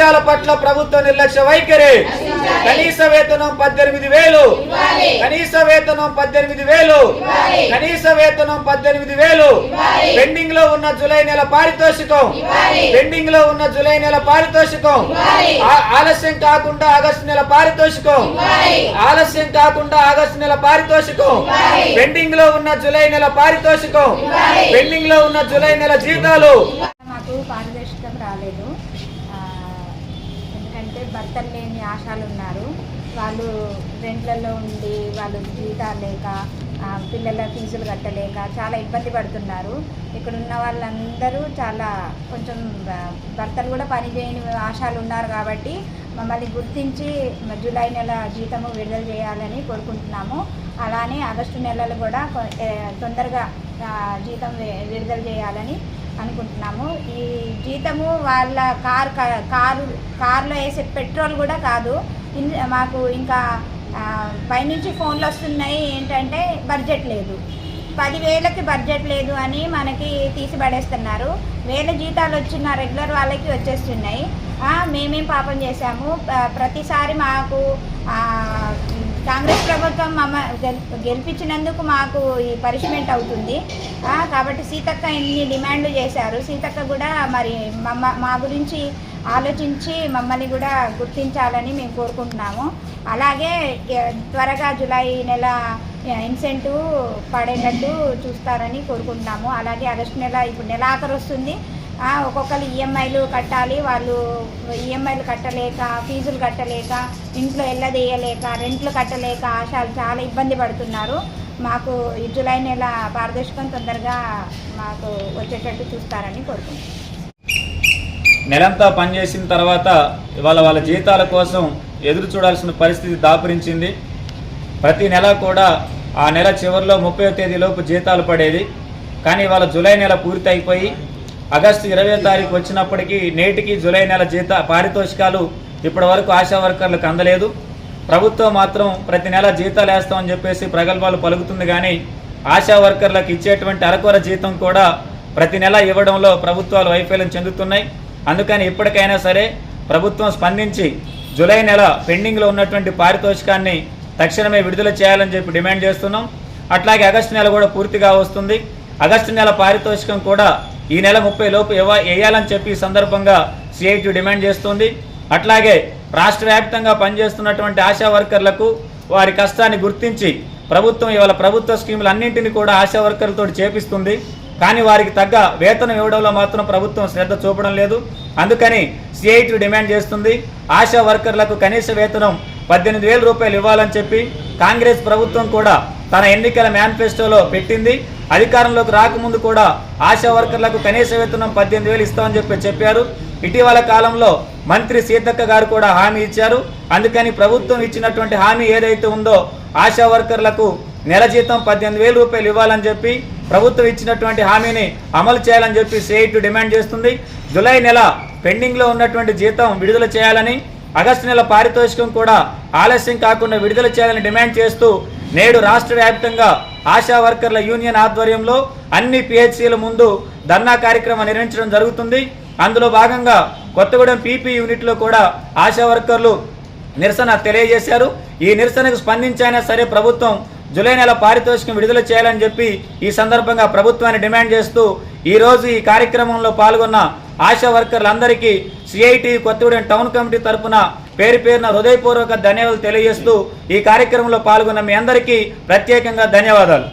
ఆశాల పట్ల ప్రభుత్వ నిర్లక్ష్య వైఖరి. కనీస వేతనం పద్దెనిమిది వేలు. కనీస వేతనం పద్దెనిమిది వేలు. కనీస వేతనం పద్దెనిమిది వేలు. పెండింగ్లో ఉన్న జూలై నెల పారితోషికం. పెండింగ్లో ఉన్న జూలై నెల పారితోషికం. ఆలస్యం కాకుండా ఆగస్టు నెల పారితోషికం. ఆలస్యం కాకుండా ఆగస్టు నెల పారితోషికం. పెండింగ్లో ఉన్న జూలై నెల పారితోషికం. పెండింగ్లో ఉన్న జూలై నెల జీతాలు మాకు పారదర్శకం రాలేదు ఆ, అంటే భర్తలు లేని ఆశాలు ఉన్నారు వాళ్ళు రెంట్లలో ఉండి వాళ్ళు జీతాలు లేక పిల్లల ఫీజులు కట్టలేక చాలా ఇబ్బంది పడుతున్నారు. ఇక్కడ ఉన్న వాళ్ళందరూ చాలా కొంచెం భర్తలు కూడా పని చేయని ఆశాలు ఉన్నారు కాబట్టి మమ్మల్ని గుర్తించి జూలై నెల జీతము విడుదల చేయాలని కోరుకుంటున్నాము. అలానే ఆగస్టు నెలలు కూడా కొ- తొందరగా జీతం విడుదల చేయాలని అనుకుంటున్నాము. ఈ జీతము వాళ్ళ కార్ కారు కారులో వేసే పెట్రోల్ కూడా కాదు. మాకు ఇంకా పైనుంచి ఫోన్లు వస్తున్నాయి ఏంటంటే బడ్జెట్ లేదు. పదివేలకి బడ్జెట్ లేదు అని మనకి తీసి పడేస్తున్నారు వేల జీతాలు వచ్చిన రెగ్యులర్ వాళ్ళకి వచ్చేస్తున్నాయి. మేమేం పాపం చేశాము? ప్రతిసారి మాకు కాంగ్రెస్ ప్రభుత్వం మమ్మ గెల్- గెలిపించినందుకు మాకు ఈ పనిష్మెంట్ అవుతుంది. కాబట్టి సీతక్క ఇన్ని డిమాండ్లు చేశారు. సీతక్క కూడా మరి మమ్మ మా గురించి ఆలోచించి మమ్మల్ని కూడా గుర్తించాలని మేము కోరుకుంటున్నాము. అలాగే త్వరగా జూలై నెల ఇన్సెంటివ్ పడేటట్టు చూస్తారని కోరుకుంటున్నాము. అలాగే ఆగస్టు నెల ఇప్పుడు నెల ఆఖరు వస్తుంది. ఒక్కొక్కరు ఈఎంఐలు కట్టాలి. వాళ్ళు ఈఎంఐలు కట్టలేక ఫీజులు కట్టలేక ఇంట్లో ఎల్లదేయలేక రెంట్లు కట్టలేక ఆశాలు చాలా ఇబ్బంది పడుతున్నారు. మాకు ఈ జూలై నెల పారదర్శకం తొందరగా మాకు వచ్చేటట్టు చూస్తారని కోరుకుంటున్నాం. నెలంతా పనిచేసిన తర్వాత ఇవాళ వాళ్ళ జీతాల కోసం ఎదురు చూడాల్సిన పరిస్థితి దాపురించింది. ప్రతి నెల కూడా ఆ నెల చివరిలో ముప్పై తేదీలోపు జీతాలు పడేది. కానీ ఇవాళ జూలై నెల పూర్తి అయిపోయి ఆగస్టు ఇరవై తారీఖు వచ్చినప్పటికీ నేటికి జూలై నెల జీత పారితోషికాలు ఇప్పటి వరకు ఆశా వర్కర్లకు అందలేదు. ప్రభుత్వం మాత్రం ప్రతి నెల జీతాలు వేస్తామని చెప్పేసి ప్రగల్భాలు పలుకుతుంది కానీ ఆశా వర్కర్లకు ఇచ్చేటువంటి అరకొర జీతం కూడా ప్రతి నెల ఇవ్వడంలో ప్రభుత్వాలు వైఫల్యం చెందుతున్నాయి. అందుకని ఇప్పటికైనా సరే ప్రభుత్వం స్పందించి జూలై నెల పెండింగ్లో ఉన్నటువంటి పారితోషికాన్ని తక్షణమే విడుదల చేయాలని చెప్పి డిమాండ్ చేస్తున్నాం. అట్లాగే ఆగస్టు నెల కూడా పూర్తిగా వస్తుంది. ఆగస్టు నెల పారితోషికం కూడా ఈ నెల ముప్పై లోపు వేయాలని చెప్పి ఈ సందర్భంగా సిఐటి డిమాండ్ చేస్తుంది. అట్లాగే రాష్ట్ర వ్యాప్తంగా పనిచేస్తున్నటువంటి ఆశా వర్కర్లకు వారి కష్టాన్ని గుర్తించి ప్రభుత్వం ఇవాళ ప్రభుత్వ స్కీములు అన్నింటినీ కూడా ఆశా వర్కర్లతో చేపిస్తుంది. కానీ వారికి తగ్గ వేతనం ఇవ్వడంలో మాత్రం ప్రభుత్వం శ్రద్ధ చూపడం లేదు. అందుకని సిఐటి డిమాండ్ చేస్తుంది. ఆశా వర్కర్లకు కనీస వేతనం పద్దెనిమిది వేల రూపాయలు ఇవ్వాలని చెప్పి కాంగ్రెస్ ప్రభుత్వం కూడా తన ఎన్నికల మేనిఫెస్టోలో పెట్టింది. అధికారంలోకి రాకముందు కూడా ఆశా వర్కర్లకు కనీస వేతనం పద్దెనిమిది వేలు ఇస్తామని చెప్పి చెప్పారు. ఇటీవల కాలంలో మంత్రి సీతక్క గారు కూడా హామీ ఇచ్చారు. అందుకని ప్రభుత్వం ఇచ్చినటువంటి హామీ ఏదైతే ఉందో ఆశా వర్కర్లకు నెల జీతం పద్దెనిమిది వేల రూపాయలు ఇవ్వాలని చెప్పి ప్రభుత్వం ఇచ్చినటువంటి హామీని అమలు చేయాలని చెప్పి సిఐటి డిమాండ్ చేస్తుంది. జులై నెల పెండింగ్లో ఉన్నటువంటి జీతం విడుదల చేయాలని ఆగస్టు నెల పారితోషికం కూడా ఆలస్యం కాకుండా విడుదల చేయాలని డిమాండ్ చేస్తూ నేడు రాష్ట్ర వ్యాప్తంగా ఆశా వర్కర్ల యూనియన్ ఆధ్వర్యంలో అన్ని పిహెచ్సిల ముందు ధర్నా కార్యక్రమం నిర్వహించడం జరుగుతుంది. అందులో భాగంగా కొత్తగూడెం పీపీ యూనిట్లో కూడా ఆశా వర్కర్లు నిరసన తెలియజేశారు. ఈ నిరసనకు స్పందించైనా సరే ప్రభుత్వం జూలై నెల పారితోషికం విడుదల చేయాలని చెప్పి ఈ సందర్భంగా ప్రభుత్వాన్ని డిమాండ్ చేస్తూ ఈరోజు ఈ కార్యక్రమంలో పాల్గొన్న ఆశా వర్కర్లందరికీ సిఐటి కొత్తగూడెం టౌన్ కమిటీ తరఫున పేరు పేరున హృదయపూర్వక ధన్యవాదాలు తెలియజేస్తూ ఈ కార్యక్రమంలో పాల్గొన్న మీ అందరికీ ప్రత్యేకంగా ధన్యవాదాలు.